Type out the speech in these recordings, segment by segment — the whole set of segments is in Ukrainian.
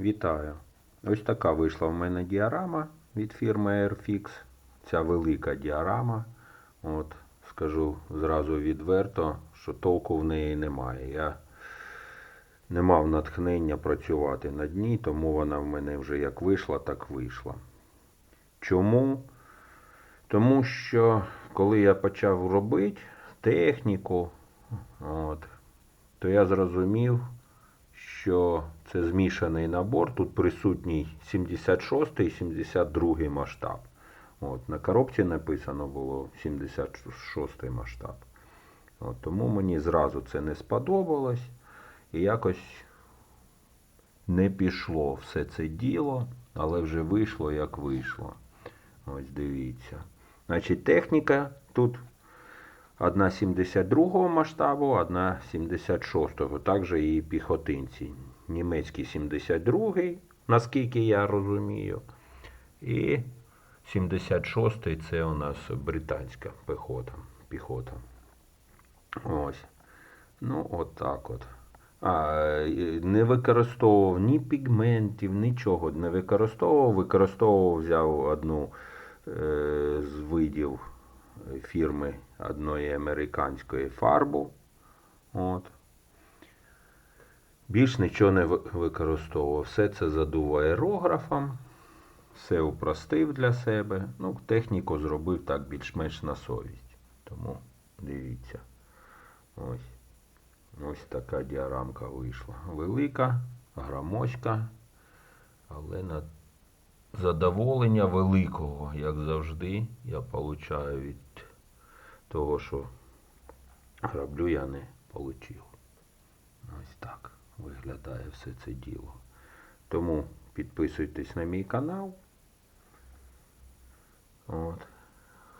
Вітаю! Ось така вийшла в мене діарама від фірми Airfix. Ця велика діарама. От, скажу зразу відверто, що толку в неї немає. Я не мав натхнення працювати над ній, тому вона в мене вже як вийшла, так вийшла. Чому? Тому що коли я почав робити техніку, от, то я зрозумів, що це змішаний набор. Тут присутній 76 і 72 масштаб. От, на коробці написано було 76 масштаб. От, тому мені зразу це не сподобалось. І якось не пішло все це діло, але вже вийшло як вийшло. Ось дивіться. Значить, техніка тут одна 72 масштабу, одна 76-го. Також і піхотинці. Німецький 72-й, наскільки я розумію. І 76-й це у нас британська піхота. піхота. Ось. Ну, от так от. А, не використовував ні пігментів, нічого не використовував. Використовував, взяв одну е, з видів фірми одної американської фарбу. От. Більш нічого не використовував. Все це задув аерографом, все упростив для себе. Ну, техніку зробив так більш-менш на совість. Тому дивіться. Ось. Ось така діарамка вийшла. Велика, громоздька, але на задоволення великого, як завжди, я получаю від того, що роблю, я не получив. Ось так виглядає все це діло. Тому підписуйтесь на мій канал. От.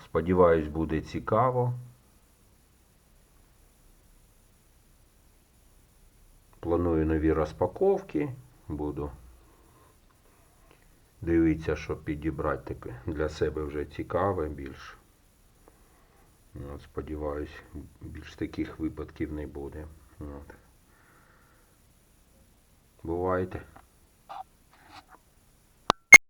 Сподіваюсь, буде цікаво. Планую нові розпаковки. Буду дивитися, що підібрати таке для себе вже цікаве більш. От, сподіваюсь, більш таких випадків не буде. Бувайте.